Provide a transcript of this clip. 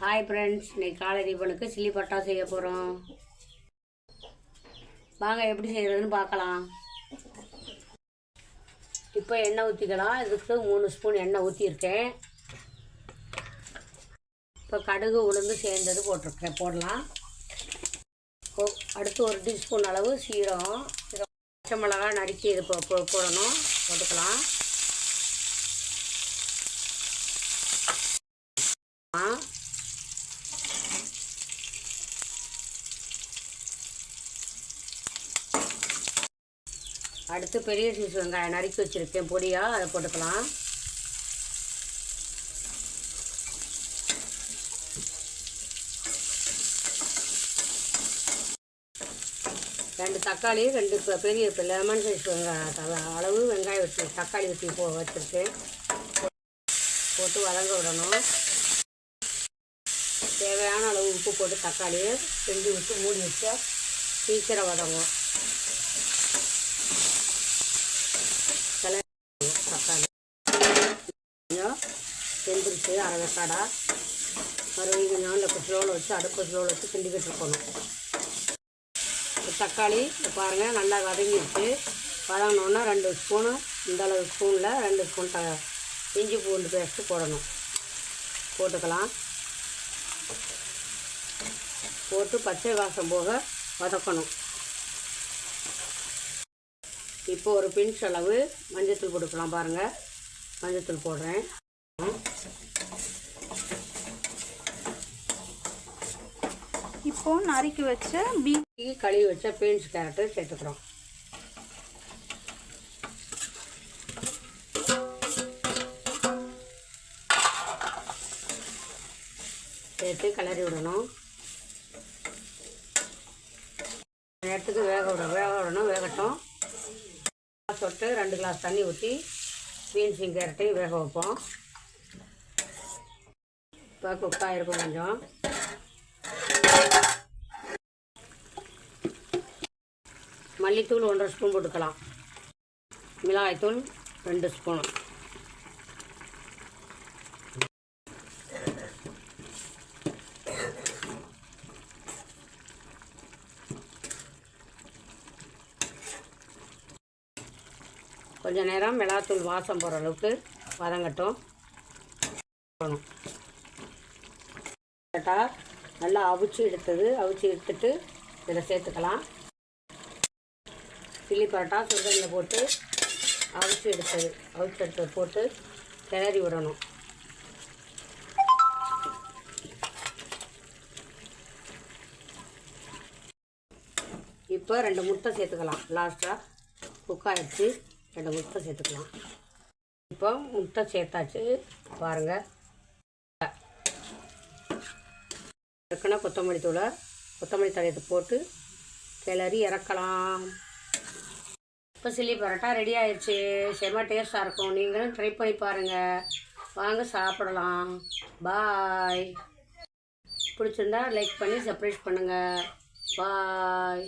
Hi friends இன்னைக்கு காலை தீபனுக்கு chilli பட்டா செய்ய போகிறோம் வாங்க எப்படி செய்கிறதுன்னு பார்க்கலாம். இப்போ எண்ணெய் ஊற்றிக்கலாம் இதுக்கு மூணு ஸ்பூன் எண்ணெய் ஊற்றிருக்கேன் இப்போ கடுகு உளுந்து சேர்ந்தது போட்டிருக்கேன். போடலாம். அடுத்து ஒரு டீஸ்பூன் அளவு சீரகம். பச்சை மிளகா நறுக்கி இது போ- போடணும். போட்டுக்கலாம். அடுத்து பெரிய சைஸ் வெங்காயம் நறுக்கி வச்சுருக்கேன். பொடியாக அதை போட்டுக்கலாம். ரெண்டு தக்காளி ரெண்டு பெரிய இப்போ லெமன் சைஸ் வெங்காயம் அளவு வெங்காயம் வச்சு தக்காளி வச்சு போ வச்சுருக்கேன். போட்டு வதங்க விடணும். தேவையான அளவு உப்பு போட்டு தக்காளியை செஞ்சு விட்டு மூடி வச்சா சீக்கிரம் வதங்கும். கிளறி தக்காளி கொஞ்சம் வெந்துருச்சு அரவேக்காடா மறுபடியும் கொஞ்சம் இந்த ஸ்லோவில் வச்சு அடுப்பு ஸ்லோவில் வச்சு கிண்டிக்கிட்டு இருக்கணும் இப்போ தக்காளி பாருங்கள் நல்லா வதங்கிடுச்சு வதங்கினோன்னா ரெண்டு ஸ்பூனு இந்த அளவு ஸ்பூனில் ரெண்டு ஸ்பூன் த இஞ்சி பூண்டு பேஸ்ட்டு போடணும் போட்டுக்கலாம் போட்டு பச்சை வாசம் போக வதக்கணும் இப்போ ஒரு பிஞ்ச் அளவு மஞ்சத்தூள் போட்டுக்கலாம் பாருங்கள் மஞ்சத்தூள் போடுறேன். இப்போ நறுக்கி வச்ச பீ கழுவி வச்ச பீன்ஸ் கேரட்டு சேர்த்துக்கிறோம். சேர்த்து கிளறி விடணும். நேரத்துக்கு வேக விடணும் வேக விடணும் வேகட்டும். சொட்டு ரெண்டு கிளாஸ் தண்ணி ஊற்றி பீன்ஸையும் கேரட்டையும் வேக வைப்போம். இப்போ குக்காக இருக்கும் கொஞ்சம். மல்லித்தூள் ஒன்றரை ஸ்பூன் போட்டுக்கலாம். மிளகாய்த்தூள் ரெண்டு ஸ்பூன் கொஞ்சம் நேரம் மிளகாத்தூள் வாசம் போகிற அளவுக்கு வதங்கட்டும். போடணும் நல்லா அவிச்சு எடுத்தது அவிச்சு எடுத்துட்டு இதில் சேர்த்துக்கலாம். சில்லி பரோட்டா சுடுதண்ணில் போட்டு அவிச்சு எடுத்தது அவிச்சு எடுத்தது போட்டு கிளறி விடணும். இப்போ ரெண்டு முட்டை சேர்த்துக்கலாம். லாஸ்ட்டாக குக் ரெண்டு முட்டை சேர்த்துக்கலாம். இப்போ முட்டை சேர்த்தாச்சு. பாருங்கள் இருக்குன்னா கொத்தமல்லி தூளை கொத்தமல்லி தலையத்தை போட்டு கிளறி இறக்கலாம். இப்போ சில்லி பரோட்டா ரெடி ஆயிடுச்சு செம்ம டேஸ்ட்டாக இருக்கும். நீங்களும் ட்ரை பண்ணி பாருங்கள் வாங்க சாப்பிடலாம். பாய் பிடிச்சிருந்தா லைக் பண்ணி சப்ரைஸ் பண்ணுங்கள் பாய்